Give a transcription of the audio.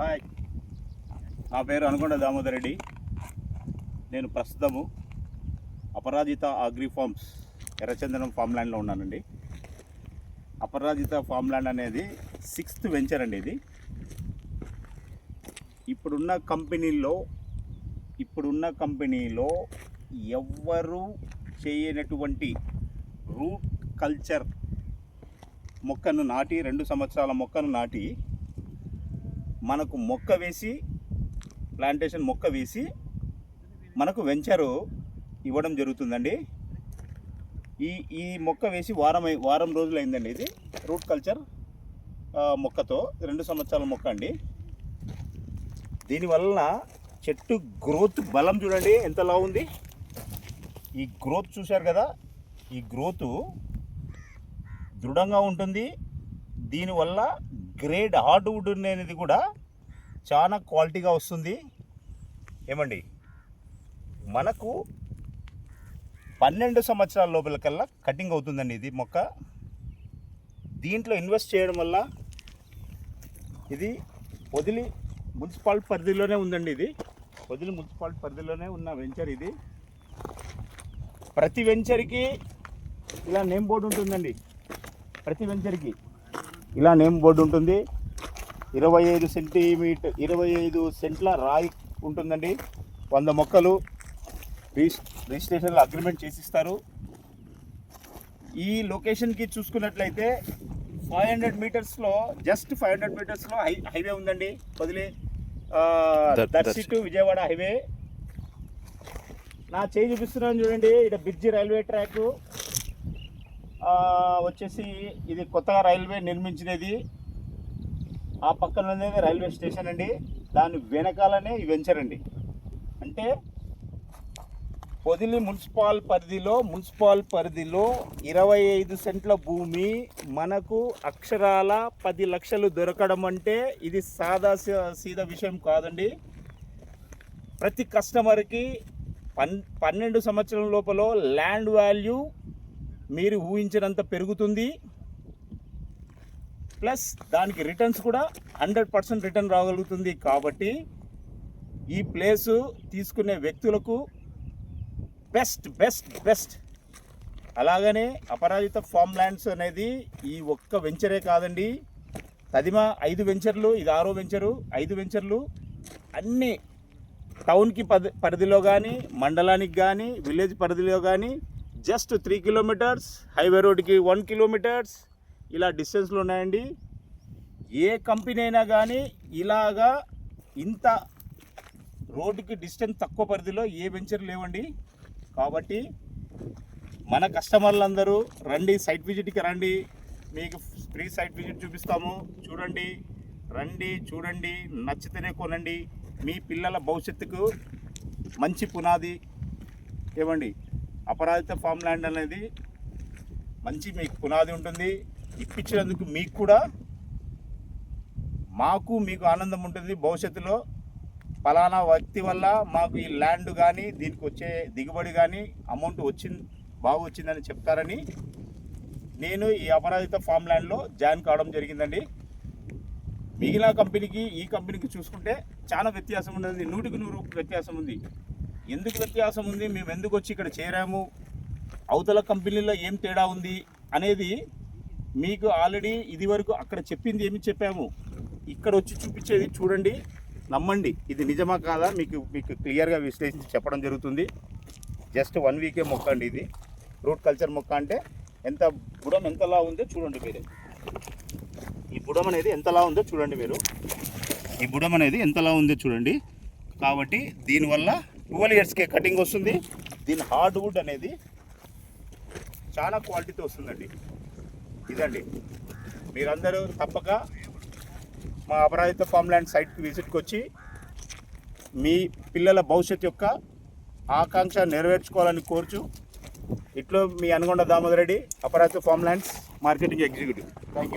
Hi. నా పేరు Anaconda Damodar Reddy. నేను ప్రస్తుతము అపరాజిత అగ్రి ఫార్మ్స్ ఎర్రచందనం ఫామ్ ల్యాండ్లో ఉన్నానండి. అపరాజిత ఫామ్ ల్యాండ్ అనేది సిక్స్త్ వెంచర్ అండి ఇది. ఇప్పుడున్న కంపెనీలో ఇప్పుడున్న కంపెనీలో ఎవ్వరూ చేయనటువంటి రూట్ కల్చర్ మొక్కను నాటి రెండు సంవత్సరాల మొక్కను నాటి మనకు మొక్క వేసి ప్లాంటేషన్ మొక్క వేసి మనకు వెంచరు ఇవ్వడం జరుగుతుందండి. ఈ ఈ మొక్క వేసి వారం వారం రోజులు అయిందండి ఇది రూట్ కల్చర్ మొక్కతో. రెండు సంవత్సరాల మొక్క అండి. దీనివల్ల చెట్టు గ్రోత్ బలం చూడండి ఎంతలా ఉంది. ఈ గ్రోత్ చూశారు కదా? ఈ గ్రోత్ దృఢంగా ఉంటుంది. దీనివల్ల గ్రేడ్ హార్డ్వుడ్ అనేది కూడా చాలా క్వాలిటీగా వస్తుంది. ఏమండి? మనకు పన్నెండు సంవత్సరాల లోపల కటింగ్ అవుతుందండి ఇది మొక్క. దీంట్లో ఇన్వెస్ట్ చేయడం వల్ల ఇది వదిలి మున్సిపాలిటీ పరిధిలోనే ఉందండి ఇది. వదిలి మున్సిపాలిటీ పరిధిలోనే ఉన్న వెంచర్ ఇది. ప్రతి వెంచర్కి ఇలా నేమ్ బోర్డు ఉంటుందండి. ప్రతి వెంచర్కి ఇలా నేమ్ బోర్డు ఉంటుంది. ఇరవై ఐదు సెంటీమీటర్ ఇరవై ఐదు సెంట్ల రాయి ఉంటుందండి. వంద మొక్కలు రిజిస్ రిజిస్ట్రేషన్లో అగ్రిమెంట్ చేసిస్తారు. ఈ లొకేషన్కి చూసుకున్నట్లయితే ఫైవ్ హండ్రెడ్ మీటర్స్లో జస్ట్ ఫైవ్ హండ్రెడ్ మీటర్స్లో హై హైవే ఉందండి. వదిలే దర్- దర్శి. To Vijayawada highway. నా చేయి చూపిస్తున్నాను చూడండి. ఇక్కడ బిర్జి రైల్వే ట్రాక్. వచ్చేసి ఇది కొత్తగా రైల్వే నిర్మించినది. ఆ పక్కన ఉండేది రైల్వే స్టేషన్ అండి. దాని వెనకాలనే వెంచర్ అండి. అంటే పొదిలి మున్సిపాల్ పరిధిలో మున్సిపాల్ పరిధిలో ఇరవై ఐదు సెంట్ల భూమి మనకు అక్షరాల పది లక్షలు దొరకడం అంటే ఇది సాదా సీ- సీదా విషయం కాదండి. ప్రతి కస్టమర్కి పన్ పన్నెండు సంవత్సరం లోపల ల్యాండ్ వాల్యూ మీరు ఊహించినంత పెరుగుతుంది. ప్లస్ దానికి రిటర్న్స్ కూడా హండ్రెడ్ పర్సెంట్ రిటర్న్ రాగలుగుతుంది కాబట్టి ఈ ప్లేసు తీసుకునే వ్యక్తులకు బెస్ట్ బెస్ట్ బెస్ట్. అలాగనే అపరాజిత ఫామ్ ల్యాండ్స్ అనేది ఈ ఒక్క వెంచరే కాదండి. తదిమ ఐదు వెంచర్లు ఇది ఆరో వెంచరు ఐదు వెంచర్లు అన్నీ టౌన్కి పది పరిధిలో కానీ మండలానికి కానీ విలేజ్ పరిధిలో కానీ జస్ట్ త్రీ కిలోమీటర్స్ హైవే రోడ్కి వన్ కిలోమీటర్స్ ఇలా డిస్టెన్స్లు ఉన్నాయండి. ఏ కంపెనీ అయినా కానీ ఇలాగా ఇంత రోడ్డుకి డిస్టెన్స్ తక్కువ పరిధిలో ఏ వెంచర్ లేవండి. కాబట్టి మన కస్టమర్లందరూ రండి సైట్ విజిట్కి రండి. మీకు ఫ్రీ సైట్ విజిట్ చూపిస్తాము. చూడండి రండి చూడండి నచ్చితేనే కొనండి. మీ పిల్లల భవిష్యత్తుకు మంచి పునాది ఏమండి? అపరాజిత ఫామ్ ల్యాండ్ అనేది మంచి మీకు పునాది ఉంటుంది. ఇప్పించినందుకు మీకు కూడా మాకు మీకు ఆనందం ఉంటుంది. భవిష్యత్తులో ఫలానా వ్యక్తి వల్ల మాకు ఈ ల్యాండ్ కానీ దీనికి వచ్చే దిగుబడి కానీ అమౌంట్ వచ్చింది బాగా వచ్చిందని చెప్తారని నేను ఈ అపరాజిత ఫామ్ ల్యాండ్లో జాయిన్ కావడం జరిగిందండి. మిగిలిన కంపెనీకి ఈ కంపెనీకి చూసుకుంటే చాలా వ్యత్యాసం ఉన్నది. నూటికి నూరు వ్యత్యాసం ఉంది. ఎందుకు వ్యత్యాసం ఉంది? మేము ఎందుకు వచ్చి ఇక్కడ చేరాము? అవతల కంపెనీలో ఏం తేడా ఉంది? అనేది మీకు ఆల్రెడీ ఇది వరకు అక్కడ చెప్పింది ఏమి చెప్పాము? ఇక్కడ వచ్చి చూపించేది చూడండి నమ్మండి. ఇది నిజమా కాదా? మీకు మీకు క్లియర్గా విశ్లేషించి చెప్పడం జరుగుతుంది. జస్ట్ వన్ వీకే మొక్క అండి ఇది. రూట్ కల్చర్ మొక్క అంటే ఎంత బుడం ఎంతలా ఉందో చూడండి మీరు. ఈ బుడం అనేది ఎంతలా ఉందో చూడండి మీరు. ఈ బుడం అనేది ఎంతలా ఉందో చూడండి. కాబట్టి దీనివల్ల ట్వెల్వ్ ఇయర్స్కే కటింగ్ వస్తుంది. దీని హార్డ్ వుడ్ అనేది చాలా క్వాలిటీతో వస్తుందండి. ఇదండి. మీరందరూ తప్పక మా అపరాజిత ఫామ్ ల్యాండ్ సైట్కి విజిట్కి వచ్చి మీ పిల్లల భవిష్యత్ యొక్క ఆకాంక్ష నెరవేర్చుకోవాలని కోరుచు ఇట్లో మీ Anugonda Damodar Reddy Aparajita farm lands marketing executive. Thank you